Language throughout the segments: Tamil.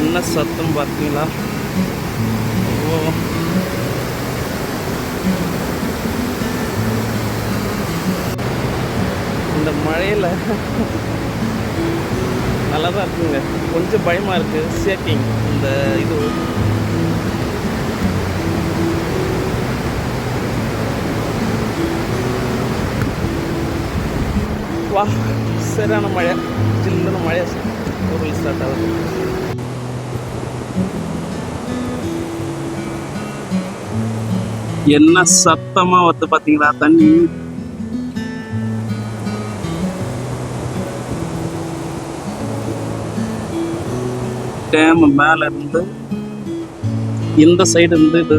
என்ன சத்தம் பார்த்தீங்களா? ஓ. இந்த மழையில் நல்லா தான் இருக்குங்க. கொஞ்சம் பயமாக இருக்குது சேக்கிங் இந்த இது. வா சரியான மழை. சில்லுன்னு மழை. ஒரு ஸ்டார்ட் ஆகுது. என்ன சத்தமா வந்து பாத்தீங்களா? தண்ணி. டேம் மேல இருந்து இந்த சைடு இருந்து இது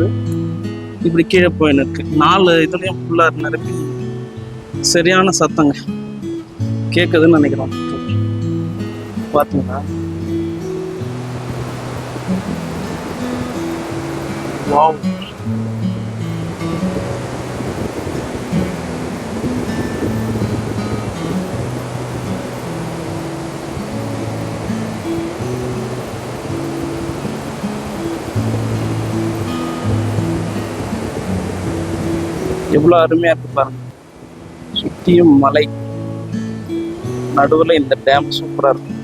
இப்படி கீழே போயின்னு இருக்கு. நாலு இதுலயும் ஃபுல்லா நிரப்பி சரியான சத்தங்க. கேட்குதுன்னு நினைக்கிறோம் பார்த்தீங்களா வாவ் எவ்வளோ அருமையாக இருக்கு பாருங்க. சுற்றியும் மலை. நடுவில் இந்த டேம் சூப்பராக இருக்கும்